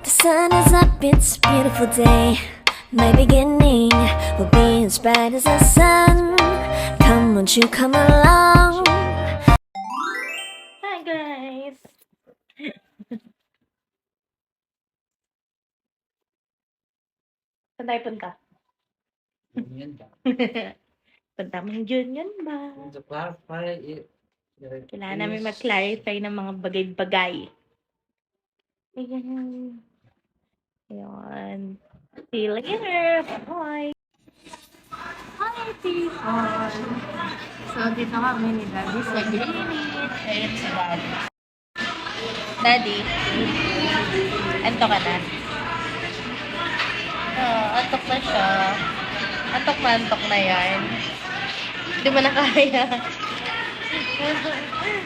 The sun is up, it's a beautiful day. My beginning will be as bright as the sun. Come, won't you come along? Hi guys! Saan tayo punta? Yan ba? punta mong Union ba? To clarify it. Kailangan namin mag-clarify ng mga bagay-bagay. Ayan. Ayan. See you later. Bye. Hi, people. So, dito kami ni Daddy sa Greenwich. Ayan si Daddy. Daddy. Anto ka na? Oh, antok na siya. Antok na antok na yan. Hindi mo na kaya.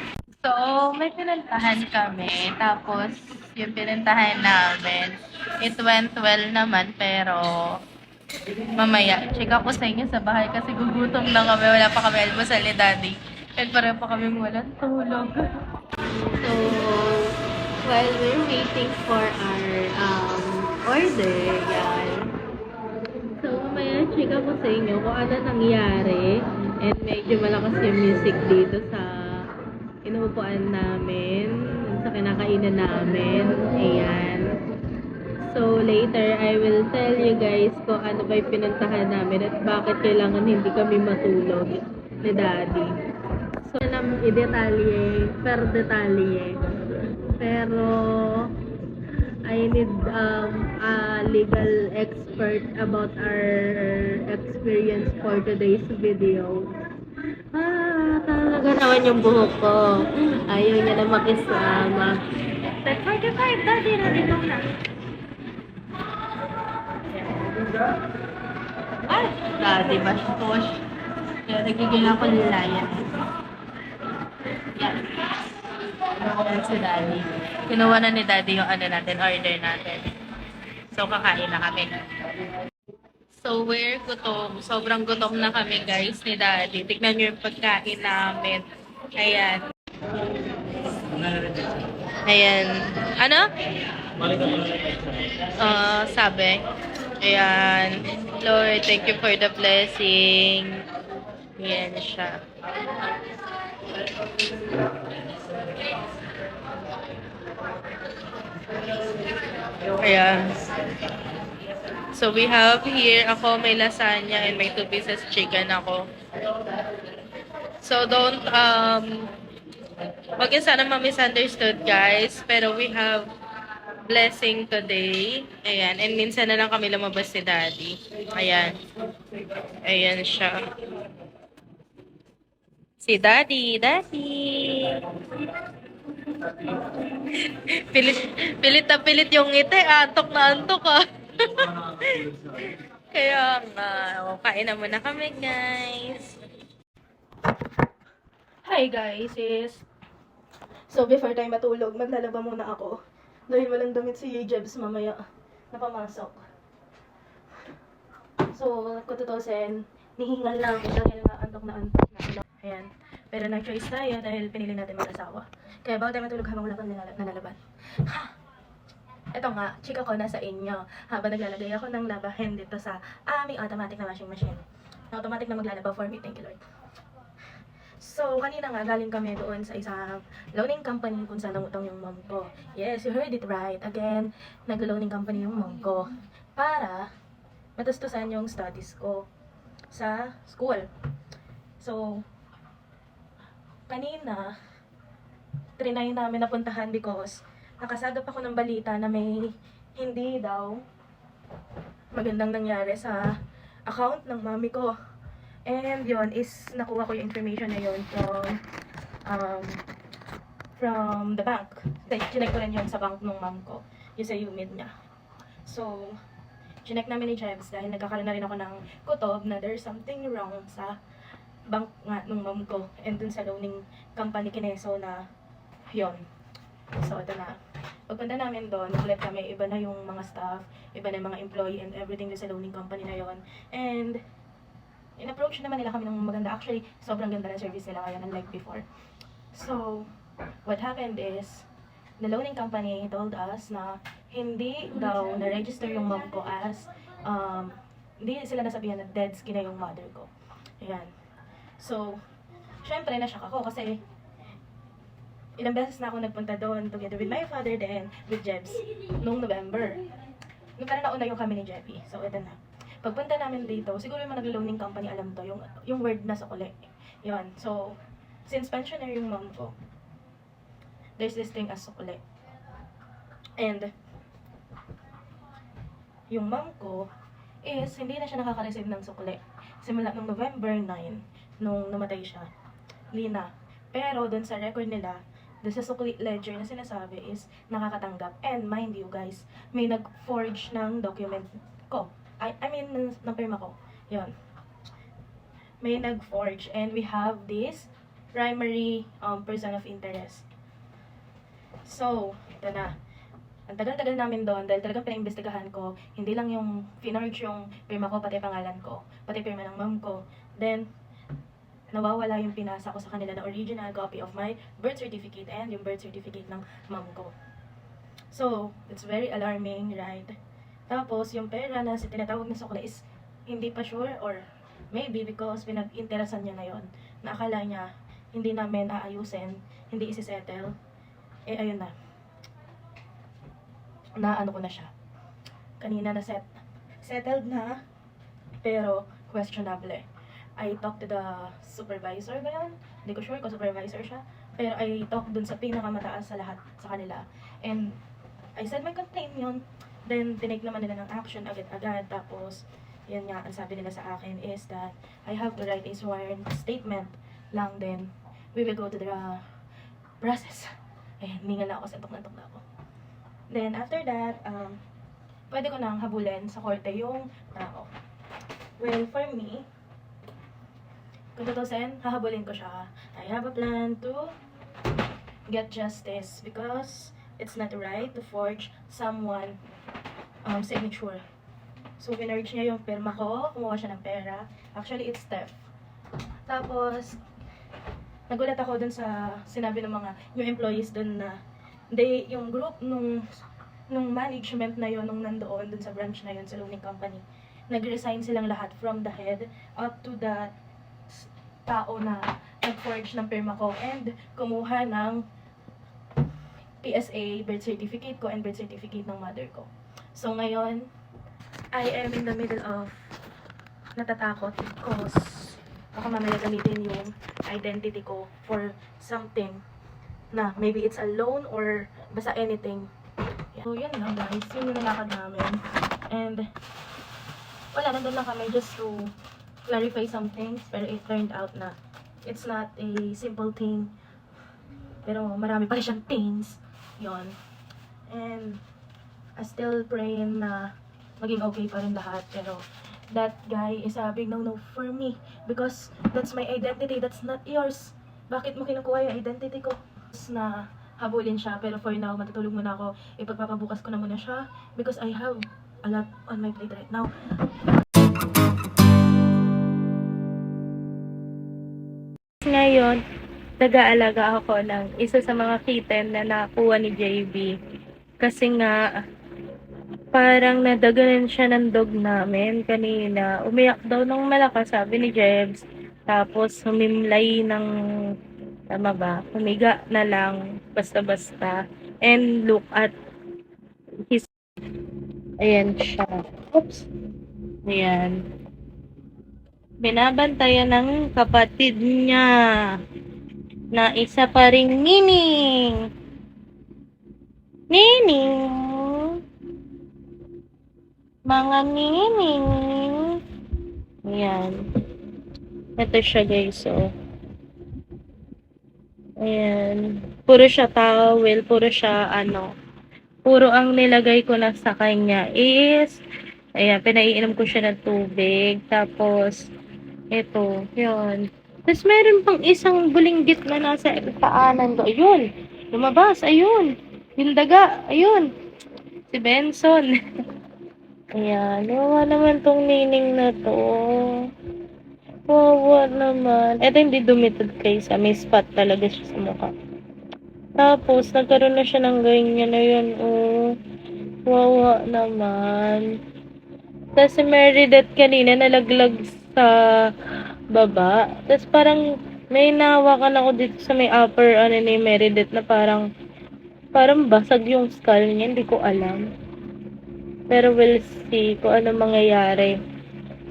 So, may pinuntahan kami. Tapos, yung pinuntahan namin, it went well naman, pero mamaya, check ako sa inyo sa bahay kasi gugutom na kami. Wala pa kami almusal ni Daddy. And pareho pa kami walang tulog. So, while we're waiting for our um, order, yan. So, mamaya check ako sa inyo kung ano nangyari. And medyo malakas yung music dito sa inuupuan namin, sa kinakainan namin. Ayan. So, later, I will tell you guys kung ano ba yung pinuntahan namin at bakit kailangan hindi kami matulog ni Daddy. So, nam i-detalye, per detalye. Pero, I need um, a legal expert about our experience for today's video. Ah, talaga naman yung buhok ko. Ayaw niya na makisama. 10.45, daddy, nandito na. Ay, daddy, bash push. Kaya nagiging ako nilayan. Yan. Yan si daddy. Kinuha na ni daddy yung ano natin, order natin. So, kakain na kami. So, we're gutom. Sobrang gutom na kami, guys, ni Daddy. Tignan nyo yung pagkain namin. Ayan. Ayan. Ano? Ah, sabi. Ayan. Lord, thank you for the blessing. Ayan siya. Ayan. So we have here, ako may lasagna and may two pieces chicken ako. So don't, um, wag yun sana ma-misunderstood guys, pero we have blessing today. Ayan, and minsan na lang kami lumabas si daddy. Ayan. Ayan siya. Si daddy, daddy. pilit, pilit na pilit yung ngiti, antok na antok ah. Kaya nga, oh, kain na muna kami, guys. Hi guys, is... So before tayo matulog, maglalaba muna ako. Dahil walang damit si Jebs mamaya na pamasok. So, kung tutusin, nihingal lang ako dahil nga antok na antok na ano. Ayan. Pero nag-choice tayo dahil pinili natin mag-asawa. Kaya bago tayo matulog habang wala nalala- nalalaban. Ha! Ito nga, chika ko na sa inyo. Habang naglalagay ako ng labahin dito sa aming automatic na washing machine. Automatic na maglalaba for me. Thank you, Lord. So, kanina nga, galing kami doon sa isang loaning company kung saan namutang yung mom ko. Yes, you heard it right. Again, nag-loaning company yung mom ko. Para matustusan yung studies ko sa school. So, kanina, trinay namin napuntahan because nakasagap ako ng balita na may hindi daw magandang nangyari sa account ng mami ko. And yon is nakuha ko yung information na yun from um, from the bank. Chinek ko rin yun sa bank ng mom ko. Yung sa UMID niya. So, chinek namin ni Jebs dahil nagkakaroon na rin ako ng kutob na there's something wrong sa bank nga nung mom ko and dun sa loaning company kineso na yon. So, ito na. Pagpunta namin doon, ulit kami, iba na yung mga staff, iba na yung mga employee and everything sa loaning company na yon. And, in-approach naman nila kami ng maganda. Actually, sobrang ganda ng service nila ngayon unlike before. So, what happened is, the loaning company told us na hindi daw na-register yung mom ko as um, hindi sila nasabihan na dead skin na yung mother ko. Ayan. So, syempre, na-shock ako kasi ilang beses na ako nagpunta doon together with my father then with Jebs noong November. Nung parang nauna yung kami ni Jebby. So, ito na. Pagpunta namin dito, siguro yung mga nag-loaning company alam to, yung, yung word na sa kuli. Yun. So, since pensioner yung mom ko, there's this thing as sukli. And, yung mom ko is hindi na siya nakaka-receive ng sukli. Simula nung November 9, nung namatay siya. Hindi na. Pero, dun sa record nila, dun sa sukli ledger na sinasabi is nakakatanggap. And mind you guys, may nag-forge ng document ko. I, I mean, ng, ng pirma ko. Yun. May nag-forge. And we have this primary um, person of interest. So, ito na. Ang tagal-tagal namin doon dahil talagang pinaimbestigahan ko. Hindi lang yung finorge yung pirma ko, pati pangalan ko. Pati pirma ng mom ko. Then, nawawala yung pinasa ko sa kanila na original copy of my birth certificate and yung birth certificate ng mom ko. So, it's very alarming, right? Tapos, yung pera na si tinatawag na sukla is hindi pa sure or maybe because pinag-interesan niya na yon na akala niya hindi namin aayusin, hindi isi-settle. Eh, ayun na. Na ano ko na siya. Kanina na set. Settled na, pero questionable. I talked to the supervisor ba yun? Hindi ko sure kung supervisor siya. Pero I talked dun sa pinakamataas sa lahat sa kanila. And I said my complaint yun. Then, tinake naman nila ng action agad-agad. Tapos, yun nga, ang sabi nila sa akin is that I have to write a sworn statement lang then we will go to the process. Eh, ningal na ako, sentok na tok na ako. Then, after that, um, pwede ko nang habulin sa korte yung tao. Well, for me, kung tutusin, hahabulin ko siya. I have a plan to get justice because it's not right to forge someone um, signature. So, pinurge niya yung pirma ko, kumuha siya ng pera. Actually, it's theft. Tapos, nagulat ako dun sa sinabi ng mga new employees dun na they, yung group nung nung management na yon nung nandoon dun sa branch na yon sa loaning company, nag-resign silang lahat from the head up to the tao na nag-forge ng pirma ko and kumuha ng PSA birth certificate ko and birth certificate ng mother ko. So ngayon, I am in the middle of natatakot because baka mamaya gamitin yung identity ko for something na maybe it's a loan or basta anything. Yeah. So yun lang guys, yun yung nalakad namin. And wala, nandun lang kami just to clarify some things pero it turned out na it's not a simple thing. Pero marami pa siyang things yon and I still praying na maging okay pa rin lahat. Pero that guy is a big no-no for me because that's my identity. That's not yours. Bakit mo kinukuha yung identity ko? Na habulin siya pero for now matutulog muna ako. Ipagpapabukas ko na muna siya because I have a lot on my plate right now Ngayon, nag-aalaga ako ng isa sa mga kitten na nakuha ni JB. Kasi nga, parang nadaganan siya ng dog namin kanina. Umiyak daw ng malakas, sabi ni Jebs. Tapos, humimlay ng, tama ba? Humiga na lang, basta-basta. And look at his, ayan siya. Oops. Ayan binabantayan ng kapatid niya na isa pa ring nining. Nining. Mga nining. Ayan. Ito siya guys, oh. Ayan. Puro siya towel, puro siya ano. Puro ang nilagay ko na sa kanya is Ayan, pinaiinom ko siya ng tubig. Tapos, ito, yun. Tapos meron pang isang bulinggit na nasa paanan ko. Ayun, lumabas, ayun. Yung ayun. Si Benson. Ayan, wawa naman tong nining na to. Wawa naman. Ito hindi dumitod kaysa. May spot talaga siya sa mukha. Tapos, nagkaroon na siya ng ganyan na yun, oh. Wawa naman. Tapos si Meredith kanina nalaglag sa baba. Tapos parang may nahawakan ako dito sa may upper ano ni Meredith na parang parang basag yung skull niya. Hindi ko alam. Pero we'll see kung ano mangyayari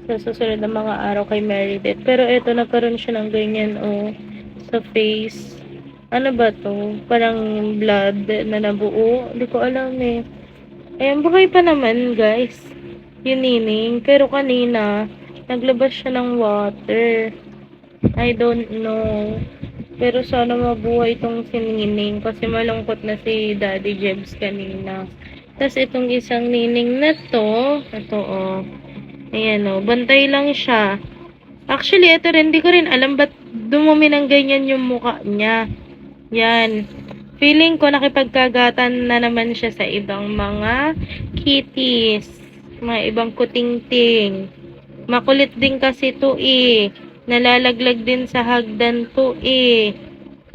sa susunod na mga araw kay Meredith. Pero eto, nagkaroon siya ng ganyan, oh, sa face. Ano ba to? Parang blood na nabuo. Hindi ko alam eh. Ayan, buhay pa naman, guys. Yung nining. Pero kanina, naglabas siya ng water. I don't know. Pero sana mabuhay itong si Nining kasi malungkot na si Daddy Jebs kanina. Tapos itong isang nining na to, ito oh. Ayan oh, bantay lang siya. Actually, ito rin, di ko rin alam ba't dumumi ng ganyan yung mukha niya. Yan. Feeling ko nakipagkagatan na naman siya sa ibang mga kitties. Mga ibang kutingting. Makulit din kasi to eh. Nalalaglag din sa hagdan to eh.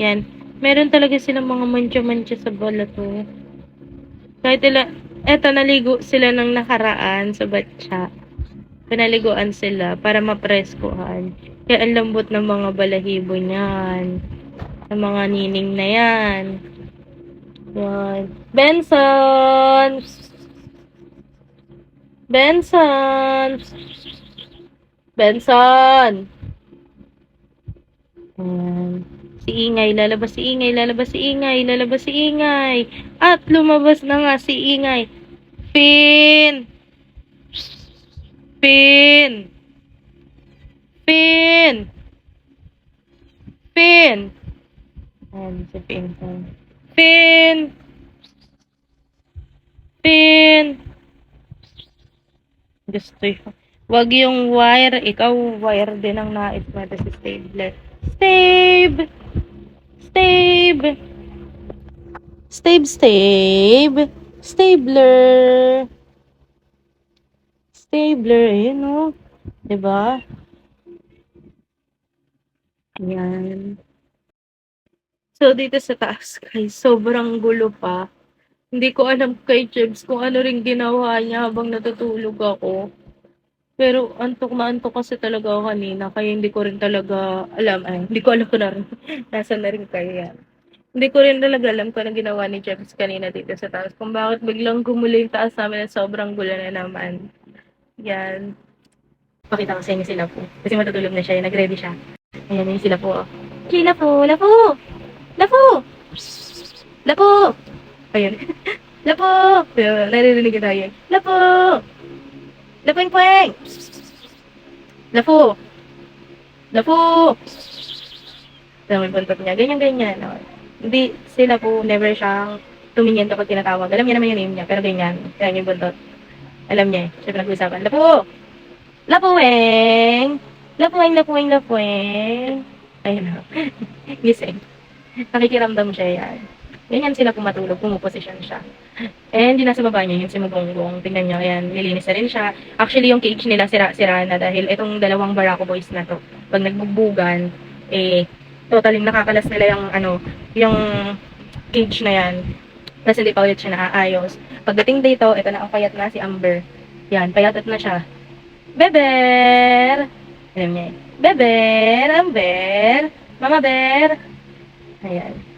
Yan. Meron talaga silang mga mancha-mancha sa balat to. Kahit ila, eto naligo sila ng nakaraan sa batya. Pinaliguan sila para mapreskohan. Kaya ang lambot ng mga balahibo niyan. Ng mga nining na yan. Yan. Benson! Benson! Benson! Ayan. Si Ingay, lalabas si Ingay, lalabas si Ingay, lalabas si Ingay. At lumabas na nga si Ingay. Pin! Pin! Pin! Pin! Ayan, si Pin. Pin! Pin! Gusto yun. Wag yung wire. Ikaw, wire din ang nais mo. Ito si Stabler. Stave! Stave! Stave, stave! Stabler! Stabler, ayun o. Diba? Ayan. So, dito sa taas, guys, sobrang gulo pa. Hindi ko alam kay Chebs kung ano rin ginawa niya habang natutulog ako. Pero antok na antok kasi talaga ako kanina, kaya hindi ko rin talaga alam. Ay, hindi ko alam kung na rin. Nasaan na rin kayo yan. Hindi ko rin talaga alam kung ano ginawa ni Chebs kanina dito sa taas. Kung bakit biglang gumulo yung taas namin at sobrang gulo na naman. Yan. Pakita ko sa inyo sila po. Kasi matutulog na siya. Nag-ready siya. Ayan, yun sila po. Sila po! Lapo! Lapo! Lapo! Ayan. Lapo! Naririnig ko tayo. Lapo! Lapuing pueng! Lapo! Lapo! Alam mo yung buntot niya. Ganyan-ganyan. No? Hindi sila po never siyang tumingin kapag tinatawag. Alam niya naman yung name niya, pero ganyan. Ganyan yung buntot. Alam niya eh. Siya pinag-usapan. Lapo! Lapueng! Lapueng, lapueng, lapueng. Ayun na. Gising. Nakikiramdam siya yan. Ganyan sila pumatulog, pumuposisyon siya. And nasa baba niya, yung si Mugonggong, tingnan niyo, ayan, nilinis na rin siya. Actually, yung cage nila, sira-sira na dahil itong dalawang Barako boys na to, pag nagbugbugan, eh, totaling nakakalas nila yung, ano, yung cage na yan. Kasi hindi pa ulit siya naaayos. Pagdating dito, ito na ang payat na si Amber. Yan, payatot na siya. Beber! Alam niya eh. Beber! Amber! Mama Bear! Ayan.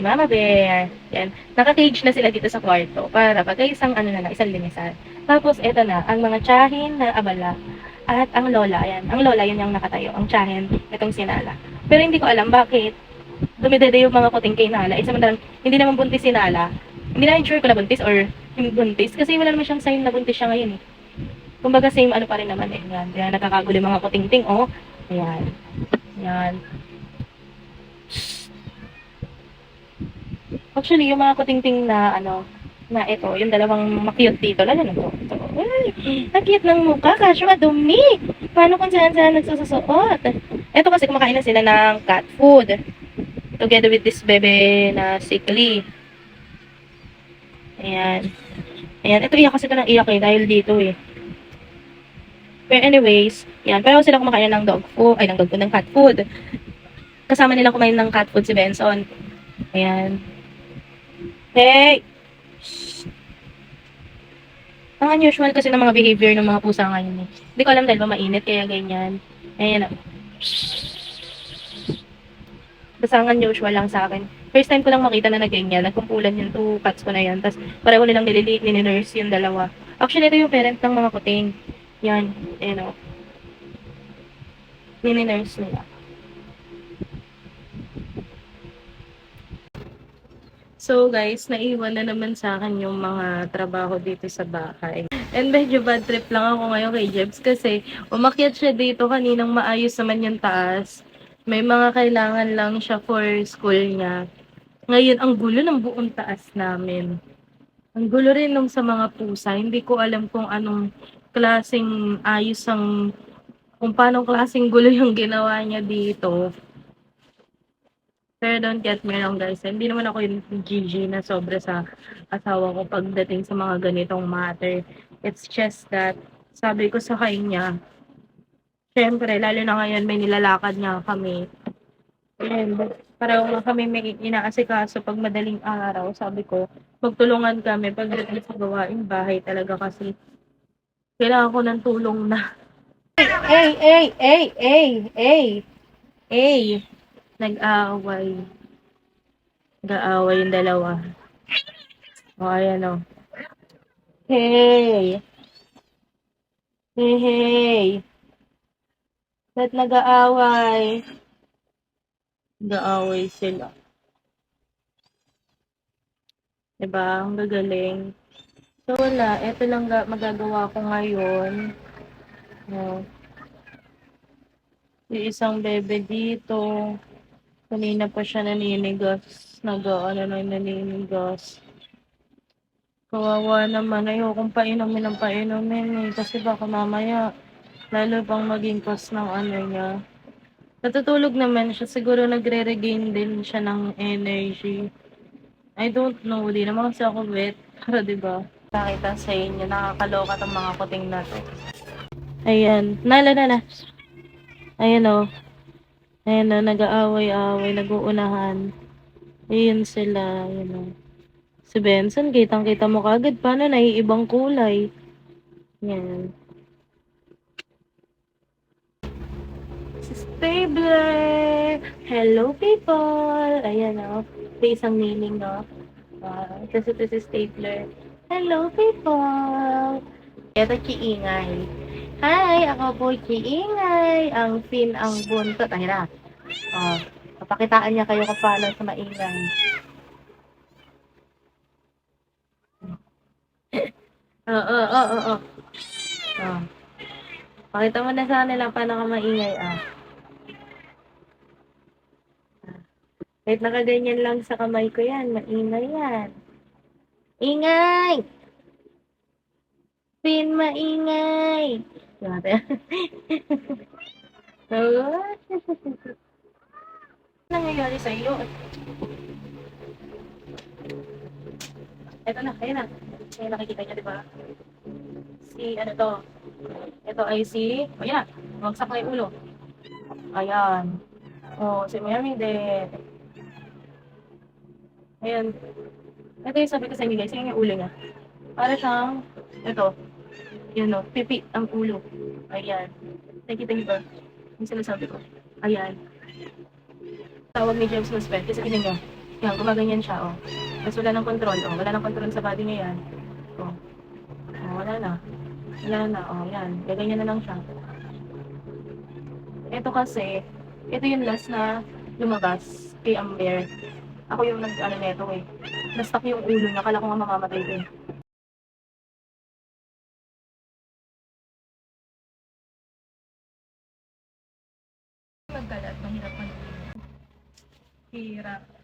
Si Mama Bear. Yan. Naka-cage na sila dito sa kwarto para pag isang ano na lang, isang linisan. Tapos, eto na, ang mga tsahin na abala at ang lola. Ayan. Ang lola, yun yung nakatayo. Ang tsahin, itong sinala. Pero hindi ko alam bakit dumidede yung mga kuting kay Nala. Isa man hindi naman buntis si Nala. Hindi na sure kung nabuntis or hindi buntis. Kasi wala naman siyang sign na buntis siya ngayon eh. Kumbaga same ano pa rin naman eh. Yan. Kaya nakakagulo mga kuting-ting. Oh. Ayan. Yan. Actually, yung mga kuting-ting na ano, na ito, yung dalawang makyut dito, lalo na to. Ang cute ng mukha, kaso madumi. Paano kung saan saan nagsusuot? Ito kasi kumakain na sila ng cat food. Together with this bebe na sickly. Ayan. Ayan, ito iyak kasi ito ng iyak eh, dahil dito eh. Pero anyways, yan, pero sila kumakain ng dog food, ay ng dog food, ng cat food. Kasama nila kumain ng cat food si Benson. Ayan. Hey! Shh! Ang unusual kasi ng mga behavior ng mga pusa ngayon eh. Hindi ko alam dahil ba mainit kaya ganyan. Ayan na. Basta ang unusual lang sa akin. First time ko lang makita na nag-ganyan. Nagkumpulan yung two cats ko na yan. Tapos pareho nilang nililiit, ninurse yung dalawa. Actually, ito yung parent ng mga kuting. Yan. Ayan o. Nininurse nila. So guys, naiwan na naman sa akin yung mga trabaho dito sa bahay. And medyo bad trip lang ako ngayon kay Jebs kasi umakyat siya dito kaninang maayos naman yung taas. May mga kailangan lang siya for school niya. Ngayon, ang gulo ng buong taas namin. Ang gulo rin nung sa mga pusa. Hindi ko alam kung anong klaseng ayos ang kung paano klaseng gulo yung ginawa niya dito. Pero don't get me wrong guys, hindi naman ako yung GG na sobra sa asawa ko pagdating sa mga ganitong matter. It's just that, sabi ko sa kanya, syempre, lalo na ngayon may nilalakad niya kami. And parang nga kami may inaasikaso pag madaling araw, sabi ko, magtulungan kami pagdating sa gawaing bahay talaga kasi kailangan ko ng tulong na. Ay, ay, ay, ay, ay, ay, nag-aaway. Nag-aaway yung dalawa. O, ayan o. Hey! Hey, hey! Ba't nag-aaway? Nag-aaway sila. Diba? Ang gagaling. So, wala. Ito lang ga- magagawa ko ngayon. No. Yung isang bebe dito. Kanina pa siya naninigas. Nag-ano na naninigas. Kawawa naman. Ayokong painumin ng painumin eh. Kasi baka mamaya, lalo pang maging cause ng ano niya. Natutulog naman siya. Siguro nagre-regain din siya ng energy. I don't know. Di naman kasi ako vet. Para diba? Nakita sa inyo. Nakakaloka tong mga kuting na to. Ayan. Nala, nala. Ayan o. Ayan o. Nag-aaway-aaway. Nag-uunahan. Ayun sila. Ayan o. Si Benson, kitang-kita mo kagad. Paano naiibang kulay? Yan. Si Stabler! Hello, people! Ayan o. Ito isang meaning, no? Uh, kasi ito si Stapler. Hello, people! Ito, Chiingay. Hi! Ako po, Chiingay. Ang fin, ang buntot. Ay na. Oh, papakitaan niya kayo kung paano sa maingay. Oo, oo, oo, oo. Oh. Pakita mo na sa kanila paano ka maingay, ah. Kahit nakaganyan lang sa kamay ko yan, maingay yan. Ingay! Pin, maingay! Grabe. Oo. Nangyayari sa iyo? Ito na, ayun na. Ayun nakikita niya, di ba? Si, ano to? Ito ay si, o yan, magsak na yung ulo. Ayan. Oh, si Mary din. Ayan. Ito yung sabi ko sa inyo guys, yung ulo niya. Para siyang, ito, yun o, pipi ang ulo. Ayan. Nakikita niyo ba? Yung sinasabi ko. Ayan. Tawag ni James Musbet kasi tingnan niyo. Yan, gumaganyan siya, oh. Tapos wala ng control, oh. Wala ng control sa body niya yan. Oh. Oh, wala na. Wala na, oh, yan. Gaganyan na lang siya. Ito kasi, ito yung last na lumabas kay Amber. Ako yung nag, ano neto eh. Na-stuck yung ulo niya, kala ko nga mamamatay din. Nagkalat, mahirap man. Hirap.